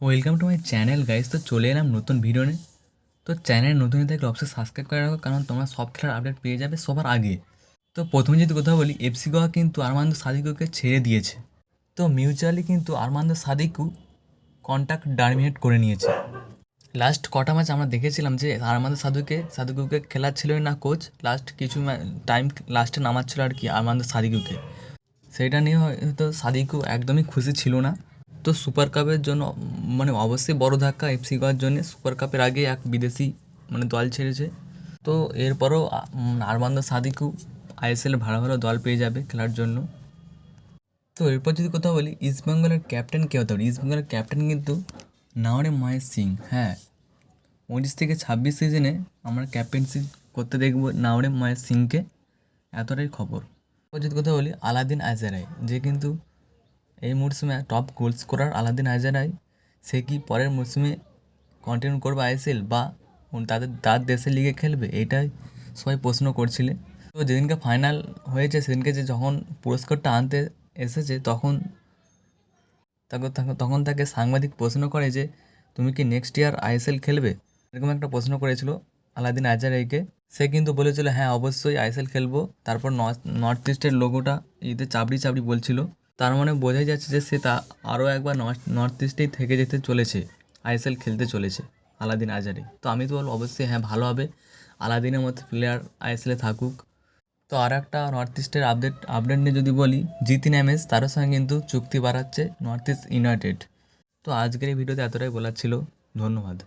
Welcome to my channel guys তো চলে এলাম নতুন ভিডিও নিয়ে। তো চ্যানেল নতুন থাকলে অবশ্যই সাবস্ক্রাইব করে রাখো, কারণ তোমরা সব খেলার আপডেট পেয়ে যাবে সবার আগে। তো প্রথমে যদি কথা বলি এফসি গোয়া কিন্তু আরমান্দ সাদিকুকে ছেড়ে দিয়েছে। তো মিউচুয়ালি কিন্তু আরমান্দ সাদিকু কন্ট্যাক্ট টার্মিনেট করে নিয়েছে। লাস্ট কটা ম্যাচ আমরা দেখেছিলাম যে আরমান্দ সাধুকে সাদিকুকে খেলাচ্ছিলই না কোচ লাস্ট কিছু টাইম লাস্টে নামাচ্ছিল আর কি আরমান্দ সাদিকুকে সেইটা নিয়ে হয়তো সাদিকু একদমই খুশি ছিল না। তো সুপার কাপের জন্য মানে অবশ্যই বড় ধাক্কা এফসি গোয়ার জন্য। সুপার কাপের আগে এক বিদেশি মানে দল ছেড়েছে। তো এরপরও আরমান্দ সাদিকু আইএসএল ভালো ভালো দল পেয়ে যাবে খেলার জন্য। তো এরপর যদি কথা বলি ইস্টবেঙ্গলের ক্যাপ্টেন কে হতে পারে? ইস্টবেঙ্গলের ক্যাপ্টেন কিন্তু নাওরে মহেশ সিং হ্যাঁ। উনিশ থেকে ছাব্বিশ সিজনে আমরা ক্যাপ্টেন্সি করতে দেখব নাওরে মহেশ সিংকে এতটাই খবর। এরপর যদি কথা বলি আলাদিন আজারাই যে কিন্তু এই মরশুমে top goal scorer Alaeddine Ajaraie সে কি পরের মরশুমে কন্টিনিউ করবে আইএসএল বা তাদের, তার দেশের লিগে খেলবে? এটাই সবাই প্রশ্ন করছিলে তো যেদিনকে ফাইনাল হয়েছে, সেদিনকে যে যখন পুরস্কারটা আনতে এসেছে, তখন তাকে তখন তাকে সাংবাদিক প্রশ্ন করে যে, তুমি কি নেক্সট ইয়ার আইএসএল খেলবে? এরকম একটা প্রশ্ন করেছিল আলাদিন আজারাইকে সে কিন্তু বলেছিল হ্যাঁ অবশ্যই আইএসএল খেলব। তারপর নর্থ ইস্টের লোগোটা ইতে চাবড়ি চাবড়ি বলছিল। তার মানে বোঝাই যাচ্ছে যে সে তা আরও একবার নর্থ ইস্টেই থেকে যেতে চলেছে, আইএসএল খেলতে চলেছে আলাদিন আজারে তো আমি তো বলব অবশ্যই হ্যাঁ ভালো হবে। আলাদিনের মতো প্লেয়ার আইএসএলে থাকুক। তো আর একটা নর্থ ইস্টের আপডেট আপডেট নিয়ে যদি বলি জিতিন এমএস তারও সঙ্গে কিন্তু চুক্তি বাড়াচ্ছে নর্থ ইস্ট ইউনাইটেড। তো আজকের এই ভিডিওতে এতটাই বলার ছিল। ধন্যবাদ।